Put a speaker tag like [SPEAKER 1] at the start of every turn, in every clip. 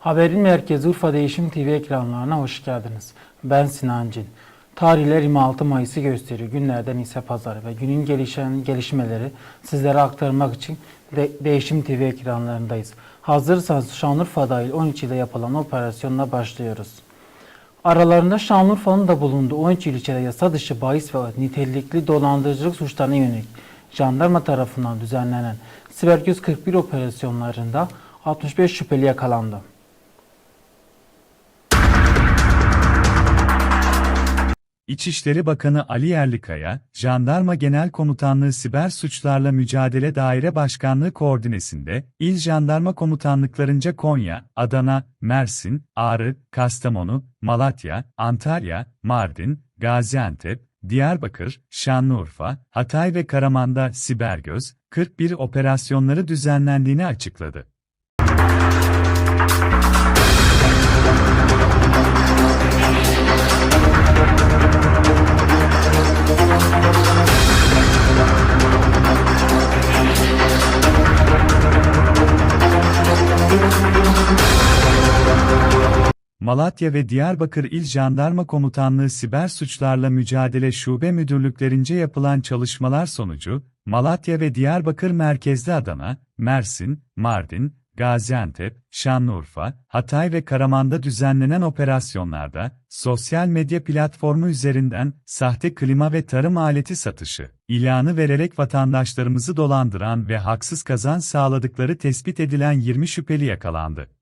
[SPEAKER 1] Haberin merkezi Urfa Değişim TV ekranlarına hoş geldiniz. Ben Sinan Cin. Tarihler 26 Mayıs'ı gösteriyor. Günlerden ise pazar ve günün gelişen gelişmeleri sizlere aktarmak için de- Değişim TV ekranlarındayız. Hazırsanız Şanlıurfa dahil 13 ilde yapılan operasyonla başlıyoruz. Aralarında Şanlıurfa'nın da bulunduğu 13 ilçede yasa dışı bahis ve nitelikli dolandırıcılık suçlarına yönelik jandarma tarafından düzenlenen Siber Göz 41 operasyonlarında 65 şüpheli yakalandı.
[SPEAKER 2] İçişleri Bakanı Ali Yerlikaya, Jandarma Genel Komutanlığı Siber Suçlarla Mücadele Daire Başkanlığı koordinesinde, İl Jandarma Komutanlıklarınca Konya, Adana, Mersin, Ağrı, Kastamonu, Malatya, Antalya, Mardin, Gaziantep, Diyarbakır, Şanlıurfa, Hatay ve Karaman'da Sibergöz, 41 operasyonları düzenlendiğini açıkladı. Malatya ve Diyarbakır İl Jandarma Komutanlığı Siber Suçlarla Mücadele Şube Müdürlüklerince yapılan çalışmalar sonucu, Malatya ve Diyarbakır merkezli Adana, Mersin, Mardin, Gaziantep, Şanlıurfa, Hatay ve Karaman'da düzenlenen operasyonlarda, sosyal medya platformu üzerinden sahte klima ve tarım aleti satışı, ilanı vererek vatandaşlarımızı dolandıran ve haksız kazanç sağladıkları tespit edilen 20 şüpheli yakalandı.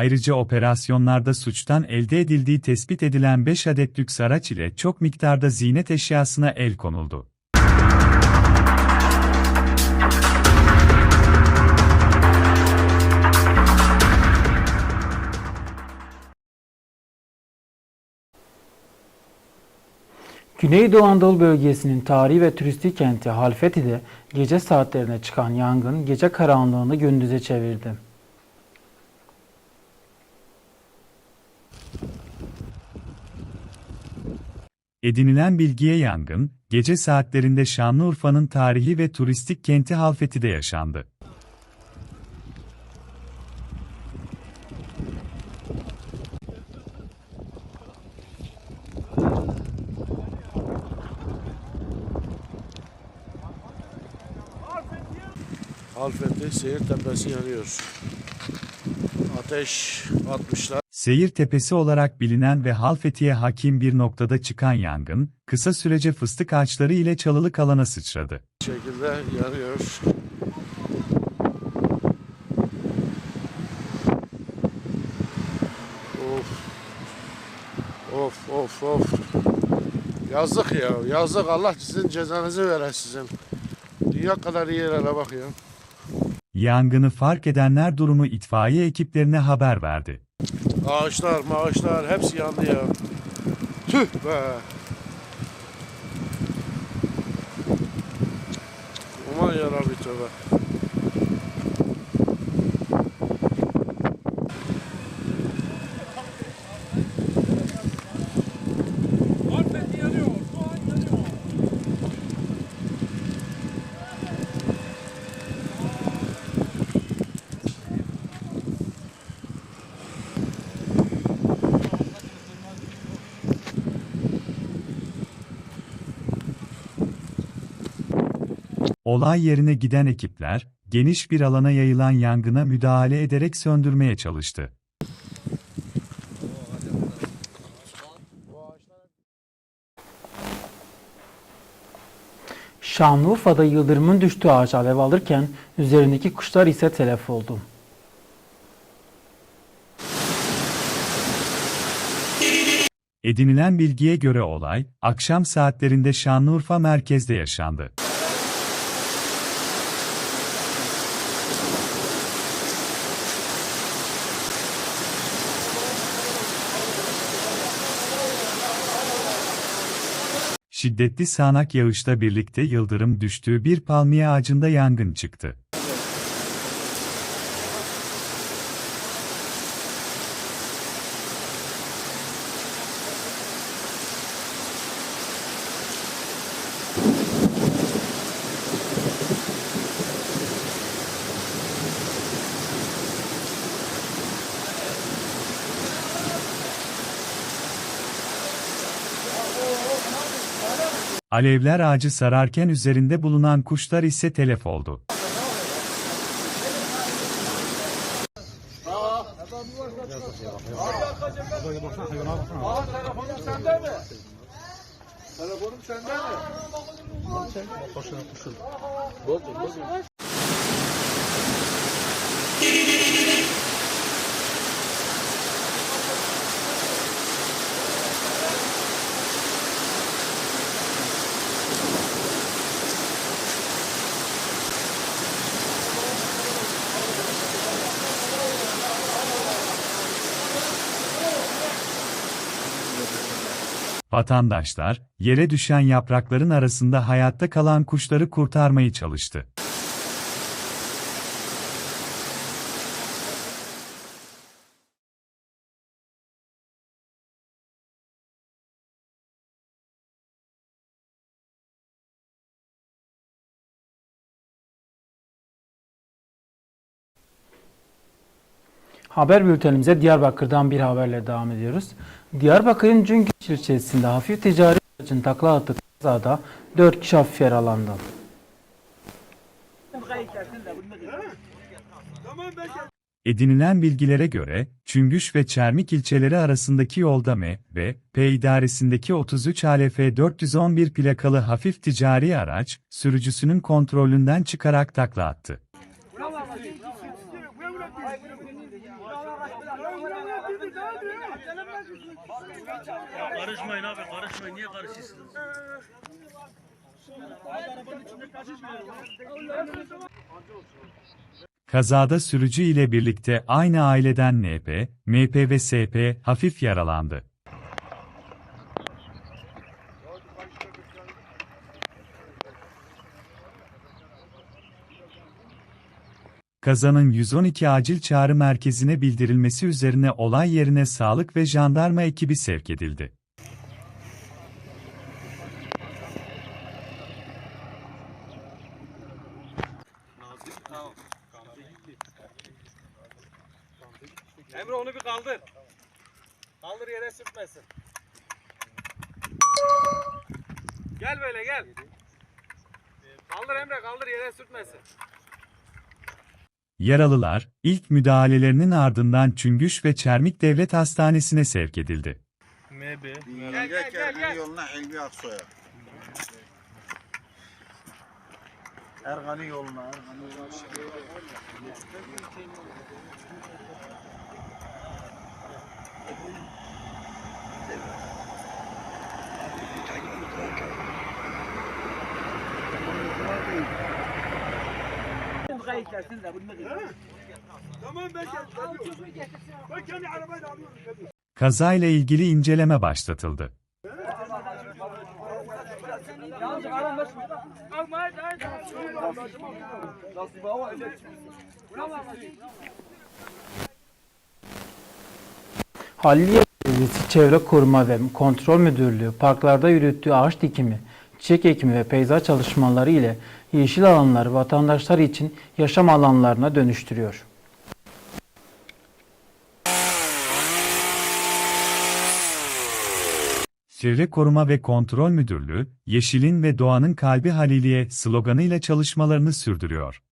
[SPEAKER 2] Ayrıca operasyonlarda suçtan elde edildiği tespit edilen 5 adet lüks araç ile çok miktarda ziynet eşyasına el konuldu.
[SPEAKER 1] Güneydoğu Anadolu bölgesinin tarihi ve turistik kenti Halfeti'de gece saatlerine çıkan yangın gece karanlığını gündüze çevirdi.
[SPEAKER 2] Edinilen bilgiye yangın, gece saatlerinde Şanlıurfa'nın tarihi ve turistik kenti Halfeti'de yaşandı.
[SPEAKER 3] Halfeti Seyir Tepesi yanıyor. Ateş atmışlar.
[SPEAKER 2] Seyir Tepesi olarak bilinen ve Halfeti'ye hakim bir noktada çıkan yangın, kısa sürece fıstık ağaçları ile çalılık alana sıçradı.
[SPEAKER 3] Bu şekilde yanıyor. Of. Of of of. Yazık ya. Yazık. Allah sizin cezanızı veren sizin. Dünya kadar iyi yerlere bak ya.
[SPEAKER 2] Yangını fark edenler durumu itfaiye ekiplerine haber verdi.
[SPEAKER 3] Ağaçlar, maaşlar hepsi yandı ya. Tüh be. Aman yarabbi tövbe.
[SPEAKER 2] Olay yerine giden ekipler, geniş bir alana yayılan yangına müdahale ederek söndürmeye çalıştı.
[SPEAKER 1] Şanlıurfa'da yıldırımın düştüğü ağaç alev alırken üzerindeki kuşlar ise telef oldu.
[SPEAKER 2] Edinilen bilgiye göre olay, akşam saatlerinde Şanlıurfa merkezde yaşandı. Şiddetli sağanak yağışla birlikte yıldırım düştüğü bir palmiye ağacında yangın çıktı. Alevler ağacı sararken üzerinde bulunan kuşlar ise telef oldu. Vatandaşlar, yere düşen yaprakların arasında hayatta kalan kuşları kurtarmaya çalıştı.
[SPEAKER 1] Haber bültenimize Diyarbakır'dan bir haberle devam ediyoruz. Diyarbakır'ın Cüngüç ilçesinde hafif ticari aracın takla attığı kazada 4 kişi hafif yaralandı.
[SPEAKER 2] Edinilen bilgilere göre, Çüngüş ve Çermik ilçeleri arasındaki yolda M ve P idaresindeki 33 ALF 411 plakalı hafif ticari araç, sürücüsünün kontrolünden çıkarak takla attı.
[SPEAKER 4] Karışmayın abi karışmayın. Niye karışıyorsunuz?
[SPEAKER 2] Kazada sürücü ile birlikte aynı aileden NP, MP ve SP hafif yaralandı. Kazanın 112 acil çağrı merkezine bildirilmesi üzerine olay yerine sağlık ve jandarma ekibi sevk edildi.
[SPEAKER 4] Emre onu bir kaldır. Kaldır yere sürtmesin. Gel böyle gel. Kaldır Emre kaldır yere sürtmesin.
[SPEAKER 2] Yaralılar, ilk müdahalelerinin ardından Çüngüş ve Çermik Devlet Hastanesi'ne sevk edildi.
[SPEAKER 4] MB.
[SPEAKER 5] Gel
[SPEAKER 4] gel, gel, gel.
[SPEAKER 5] yoluna Elbi Aksoy'a. Ergani yoluna, Ergani yoluna.
[SPEAKER 4] Tamam ben gel. Ben kendi arabayla alıyorum.
[SPEAKER 2] Kazayla ilgili inceleme başlatıldı.
[SPEAKER 1] Halliye Çevre Koruma ve Kontrol Müdürlüğü parklarda yürüttüğü ağaç dikimi, çiçek ekimi ve peyzaj çalışmaları ile yeşil alanları vatandaşlar için yaşam alanlarına dönüştürüyor.
[SPEAKER 2] Çevre Koruma ve Kontrol Müdürlüğü, Yeşilin ve Doğanın Kalbi Haliliye sloganıyla çalışmalarını sürdürüyor.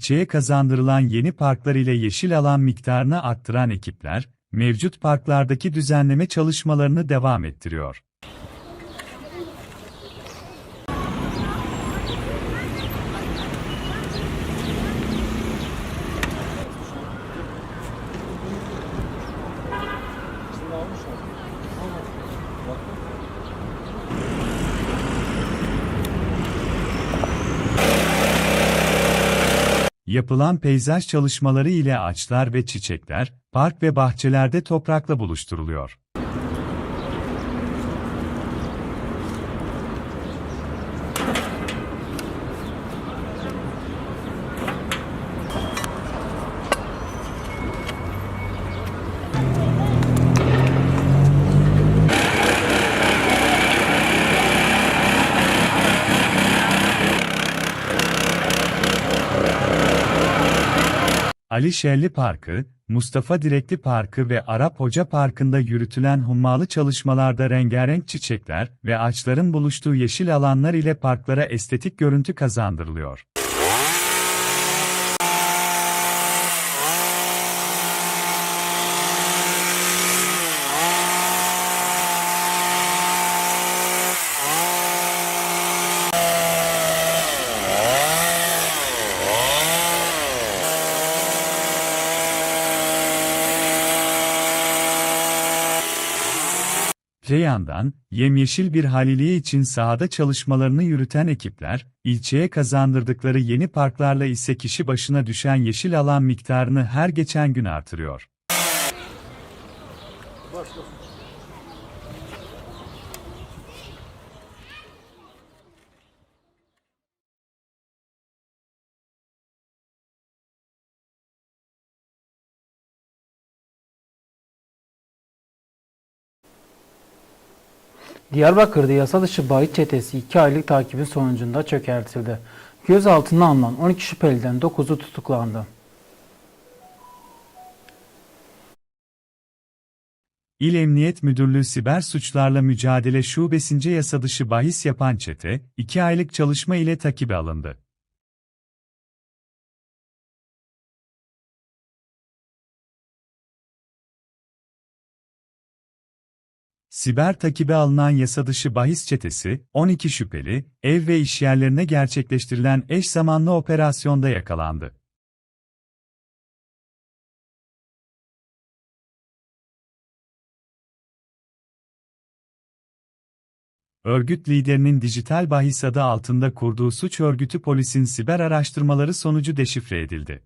[SPEAKER 2] İlçeye kazandırılan yeni parklar ile yeşil alan miktarını arttıran ekipler, mevcut parklardaki düzenleme çalışmalarını devam ettiriyor. Yapılan peyzaj çalışmaları ile ağaçlar ve çiçekler, park ve bahçelerde toprakla buluşturuluyor. Ali Şerli Parkı, Mustafa Direkli Parkı ve Arap Hoca Parkı'nda yürütülen hummalı çalışmalarda rengarenk çiçekler ve ağaçların buluştuğu yeşil alanlar ile parklara estetik görüntü kazandırılıyor. Öte yandan, yemyeşil bir haliliye için sahada çalışmalarını yürüten ekipler, ilçeye kazandırdıkları yeni parklarla ise kişi başına düşen yeşil alan miktarını her geçen gün artırıyor.
[SPEAKER 1] Diyarbakır'da yasa dışı bahis çetesi 2 aylık takibin sonucunda çökertildi. Gözaltına alınan 12 şüpheliden 9'u tutuklandı.
[SPEAKER 2] İl Emniyet Müdürlüğü Siber Suçlarla Mücadele Şubesince yasadışı bahis yapan çete, 2 aylık çalışma ile takibe alındı. Siber takibe alınan yasadışı bahis çetesi, 12 şüpheli, ev ve işyerlerine gerçekleştirilen eş zamanlı operasyonda yakalandı. Örgüt liderinin dijital bahis adı altında kurduğu suç örgütü polisin siber araştırmaları sonucu deşifre edildi.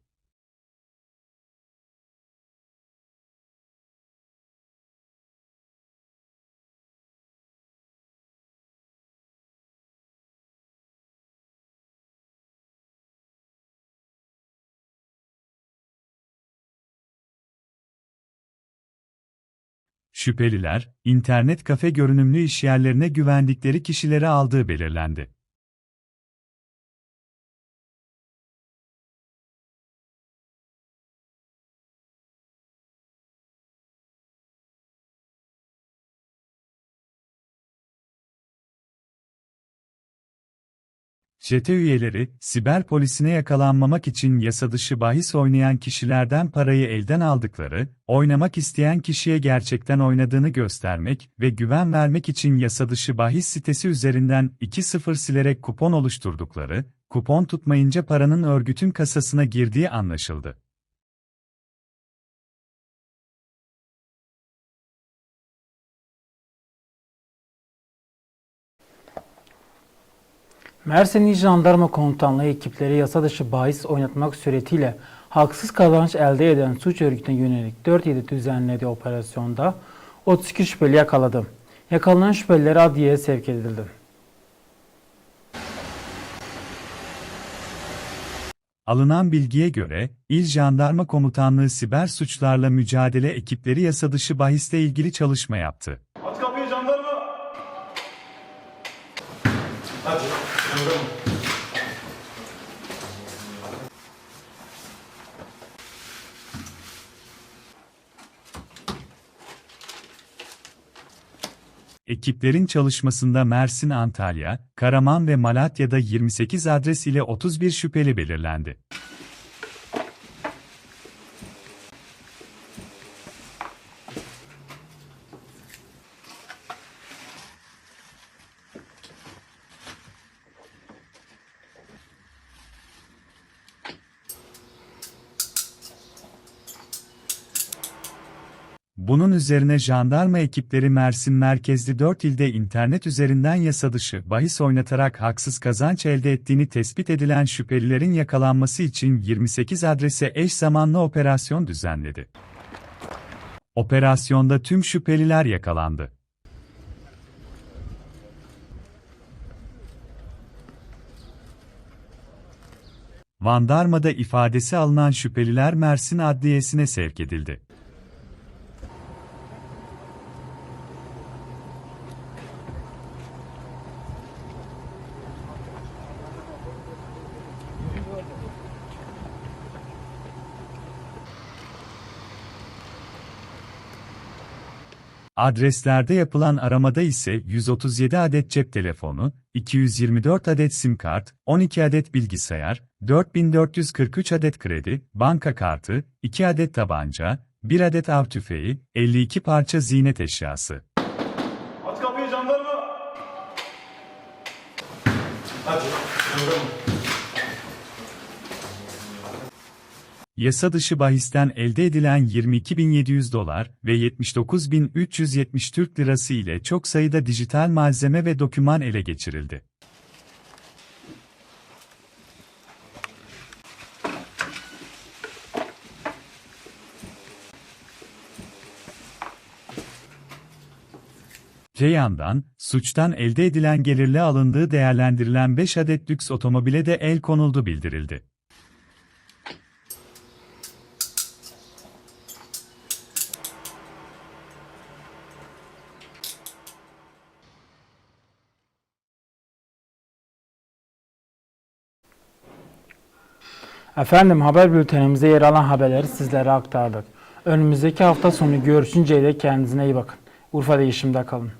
[SPEAKER 2] Şüpheliler, internet kafe görünümlü işyerlerine güvendikleri kişileri aldığı belirlendi. Çete üyeleri, siber polisine yakalanmamak için yasadışı bahis oynayan kişilerden parayı elden aldıkları, oynamak isteyen kişiye gerçekten oynadığını göstermek ve güven vermek için yasadışı bahis sitesi üzerinden 2-0 silerek kupon oluşturdukları, kupon tutmayınca paranın örgütün kasasına girdiği anlaşıldı.
[SPEAKER 1] Mersin İl Jandarma Komutanlığı ekipleri yasa dışı bahis oynatmak suretiyle haksız kazanç elde eden suç örgütüne yönelik 4-7 düzenlediği operasyonda 32 şüpheli yakaladı. Yakalanan şüpheliler adliyeye sevk edildi.
[SPEAKER 2] Alınan bilgiye göre, İl Jandarma Komutanlığı Siber Suçlarla Mücadele ekipleri yasadışı bahisle ilgili çalışma yaptı.
[SPEAKER 4] Aç kapıyı jandarma. Hadi. Jandarma.
[SPEAKER 2] Ekiplerin çalışmasında Mersin, Antalya, Karaman ve Malatya'da 28 adres ile 31 şüpheli belirlendi. Bunun üzerine jandarma ekipleri Mersin merkezli 4 ilde internet üzerinden yasa dışı bahis oynatarak haksız kazanç elde ettiğini tespit edilen şüphelilerin yakalanması için 28 adrese eş zamanlı operasyon düzenledi. Operasyonda tüm şüpheliler yakalandı. Vandarma'da ifadesi alınan şüpheliler Mersin Adliyesi'ne sevk edildi. Adreslerde yapılan aramada ise 137 adet cep telefonu, 224 adet sim kart, 12 adet bilgisayar, 4443 adet kredi, banka kartı, 2 adet tabanca, 1 adet av tüfeği, 52 parça ziynet eşyası.
[SPEAKER 4] Aç kapıyı jandarma.
[SPEAKER 2] Yasa dışı bahisten elde edilen 22.700 dolar ve 79.370 Türk lirası ile çok sayıda dijital malzeme ve doküman ele geçirildi. Öte yandan, suçtan elde edilen gelirle alındığı değerlendirilen 5 adet lüks otomobile de el konuldu bildirildi.
[SPEAKER 1] Efendim haber bültenimizde yer alan haberleri sizlere aktardık. Önümüzdeki hafta sonu görüşünceye dek kendinize iyi bakın. Urfa değişimde kalın.